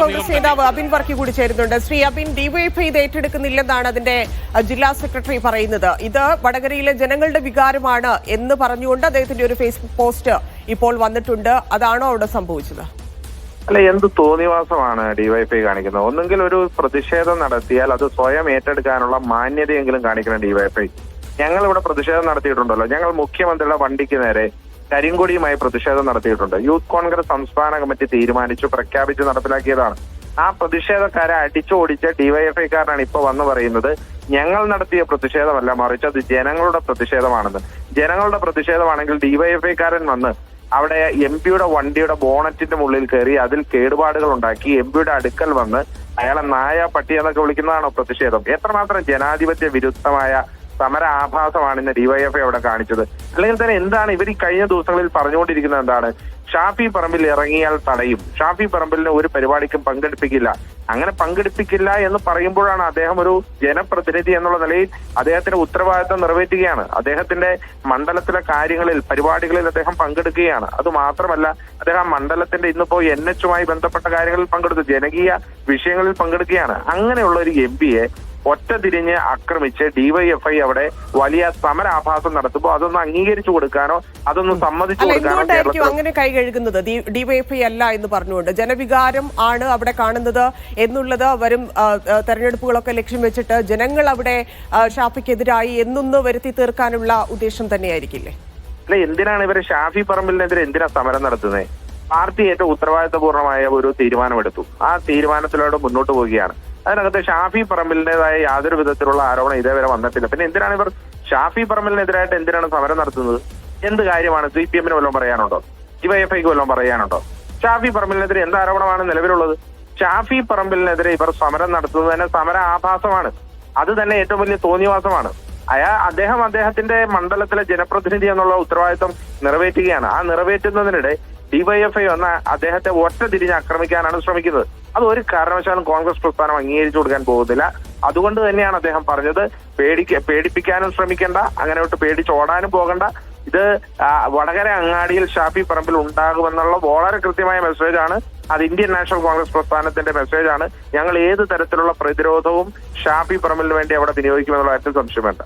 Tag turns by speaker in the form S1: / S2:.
S1: കോൺഗ്രസ് നേതാവ് അബിൻ വർക്കി കൂടി ചേരുന്നുണ്ട്. ശ്രീ അബിൻ ഡിവൈഎഫ്ഐ ഇത് ഏറ്റെടുക്കുന്നില്ലെന്നാണ് അതിന്റെ ജില്ലാ സെക്രട്ടറി പറയുന്നത്. ഇത് വടകരയിലെ ജനങ്ങളുടെ വികാരമാണ് എന്ന് പറഞ്ഞുകൊണ്ട് അദ്ദേഹത്തിന്റെ ഒരു ഫേസ്ബുക്ക് പോസ്റ്റ് ഇപ്പോൾ വന്നിട്ടുണ്ട്. അതാണോ അവിടെ സംഭവിച്ചത്?
S2: അല്ല എന്ത് തോന്നിവാസമാണ് ഡിവൈഫൈ കാണിക്കുന്നത്? ഒന്നെങ്കിൽ ഒരു പ്രതിഷേധം നടത്തിയാൽ അത് സ്വയം ഏറ്റെടുക്കാനുള്ള മാന്യതയെങ്കിലും കാണിക്കണം ഡിവൈഫൈ ഞങ്ങൾ ഇവിടെ പ്രതിഷേധം നടത്തിയിട്ടുണ്ടല്ലോ. ഞങ്ങൾ മുഖ്യമന്ത്രിയുടെ വണ്ടിക്ക് നേരെ കരിങ്കൊടിയുമായി പ്രതിഷേധം നടത്തിയിട്ടുണ്ട്. യൂത്ത് കോൺഗ്രസ് സംസ്ഥാന കമ്മിറ്റി തീരുമാനിച്ചു പ്രഖ്യാപിച്ച് നടപ്പിലാക്കിയതാണ്. ആ പ്രതിഷേധക്കാരെ അടിച്ചോടിച്ച ഡിവൈഎഫ്ഐക്കാരനാണ് ഇപ്പൊ വന്ന് പറയുന്നത്. ഞങ്ങൾ നടത്തിയ പ്രതിഷേധമല്ല മറിച്ച് അത് ജനങ്ങളുടെ പ്രതിഷേധമാണെന്ന്. ജനങ്ങളുടെ പ്രതിഷേധമാണെങ്കിൽ ഡിവൈഎഫ്ഐക്കാരൻ വന്ന് അവിടെ എം പിയുടെ വണ്ടിയുടെ ബോണറ്റിന്റെ മുകളിൽ കയറി അതിൽ കേടുപാടുകൾ ഉണ്ടാക്കി എം പിയുടെ അടുക്കൽ വന്ന് അയാളെ നായ പട്ടി എന്നൊക്കെ വിളിക്കുന്നതാണോ പ്രതിഷേധം? എത്രമാത്രം ജനാധിപത്യ വിരുദ്ധമായ സമര ആഭാസമാണ് ഇന്ന് ഡിവൈഎഫ്ഐ അവിടെ കാണിച്ചത്. അല്ലെങ്കിൽ തന്നെ എന്താണ് ഇവർ ഈ കഴിഞ്ഞ ദിവസങ്ങളിൽ പറഞ്ഞുകൊണ്ടിരിക്കുന്നത് എന്താണ്? ഷാഫി പറമ്പിൽ ഇറങ്ങിയാൽ തടയും. ഷാഫി പറമ്പിലിനെ ഒരു പരിപാടിക്കും പങ്കെടുപ്പിക്കില്ല. അങ്ങനെ പങ്കെടുപ്പിക്കില്ല എന്ന് പറയുമ്പോഴാണ് അദ്ദേഹം ഒരു ജനപ്രതിനിധി എന്നുള്ള നിലയിൽ അദ്ദേഹത്തിന്റെ ഉത്തരവാദിത്തം നിറവേറ്റുകയാണ്. അദ്ദേഹത്തിന്റെ മണ്ഡലത്തിലെ കാര്യങ്ങളിൽ പരിപാടികളിൽ അദ്ദേഹം പങ്കെടുക്കുകയാണ്. അത് മാത്രമല്ല അദ്ദേഹം മണ്ഡലത്തിന്റെ ഇന്നിപ്പോ എൻ എച്ചുമായി ബന്ധപ്പെട്ട കാര്യങ്ങളിൽ പങ്കെടുത്തു ജനകീയ വിഷയങ്ങളിൽ പങ്കെടുക്കുകയാണ്. അങ്ങനെയുള്ള ഒരു എം പിയെ ഒറ്റ തിരിഞ്ഞ് ആക്രമിച്ച് ഡിവൈഎഫ്ഐ അവിടെ വലിയ സമരാഭാസം നടത്തുമ്പോൾ അതൊന്ന് അംഗീകരിച്ചു കൊടുക്കാനോ അതൊന്ന് സമ്മതിച്ചു കൊടുക്കാനോ
S1: അങ്ങനെ കൈ കഴുകുന്നത്? ഡിവൈഎഫ്ഐ അല്ല എന്ന് പറഞ്ഞുകൊണ്ട്. ജനവികാരം ആണ് അവിടെ കാണുന്നത് എന്നുള്ളത് വരും തെരഞ്ഞെടുപ്പുകളൊക്കെ ലക്ഷ്യം വെച്ചിട്ട് ജനങ്ങൾ അവിടെ ഷാഫിക്കെതിരായി എന്നൊന്ന് വരുത്തി തീർക്കാനുള്ള ഉദ്ദേശം തന്നെയായിരിക്കില്ലേ?
S2: അല്ല എന്തിനാണ് ഇവർ ഷാഫി പറമ്പിലിനെതിരെ എന്തിനാ സമരം നടത്തുന്നത് പാർട്ടി ഏറ്റവും ഉത്തരവാദിത്തപൂർണമായ ഒരു തീരുമാനമെടുത്തു. ആ തീരുമാനത്തിലൂടെ മുന്നോട്ട് പോവുകയാണ്. അതിനകത്ത് ഷാഫി പറമ്പിലിന്റേതായ യാതൊരു വിധത്തിലുള്ള ആരോപണം ഇതേവരെ വന്നിട്ടില്ല. പിന്നെ എന്തിനാണ് ഇവർ ഷാഫി പറമ്പിലിനെതിരായിട്ട് എന്തിനാണ് സമരം നടത്തുന്നത്? എന്ത് കാര്യമാണ് സി പി എമ്മിന് വല്ലതും പറയാനുണ്ടോ? ഡിവൈഎഫ്ഐക്ക് വല്ലതും പറയാനുണ്ടോ? ഷാഫി പറമ്പിലിനെതിരെ എന്ത് ആരോപണമാണ് നിലവിലുള്ളത്? ഷാഫി പറമ്പിലിനെതിരെ ഇവർ സമരം നടത്തുന്നത് തന്നെ സമര ആഭാസമാണ്. അത് തന്നെ ഏറ്റവും വലിയ തോന്നിവാസമാണ് അയാ അദ്ദേഹം അദ്ദേഹത്തിന്റെ മണ്ഡലത്തിലെ ജനപ്രതിനിധി എന്നുള്ള ഉത്തരവാദിത്വം നിറവേറ്റുകയാണ്. ആ നിറവേറ്റുന്നതിനിടെ ഡിവൈഎഫ്ഐ വന്ന അദ്ദേഹത്തെ ഒറ്റ തിരിഞ്ഞ് ആക്രമിക്കാനാണ് ശ്രമിക്കുന്നത്. അത് ഒരു കാരണവശാലും കോൺഗ്രസ് പ്രസ്ഥാനം അംഗീകരിച്ചു കൊടുക്കാൻ പോകുന്നില്ല. അതുകൊണ്ട് തന്നെയാണ് അദ്ദേഹം പറഞ്ഞത് പേടിക്ക പേടിപ്പിക്കാനും ശ്രമിക്കേണ്ട അങ്ങനെ വിട്ട് പേടിച്ചോടാനും പോകണ്ട. ഇത് വടകര അങ്ങാടിയിൽ ഷാഫി പറമ്പിൽ ഉണ്ടാകുമെന്നുള്ള വളരെ കൃത്യമായ മെസ്സേജാണ് അത് ഇന്ത്യൻ നാഷണൽ കോൺഗ്രസ് പ്രസ്ഥാനത്തിന്റെ മെസ്സേജാണ് ഞങ്ങൾ ഏത് തരത്തിലുള്ള പ്രതിരോധവും ഷാഫി പറമ്പിലിന് വേണ്ടി അവിടെ വിനിയോഗിക്കുമെന്നുള്ള കാര്യത്തിൽ സംശയം വേണ്ട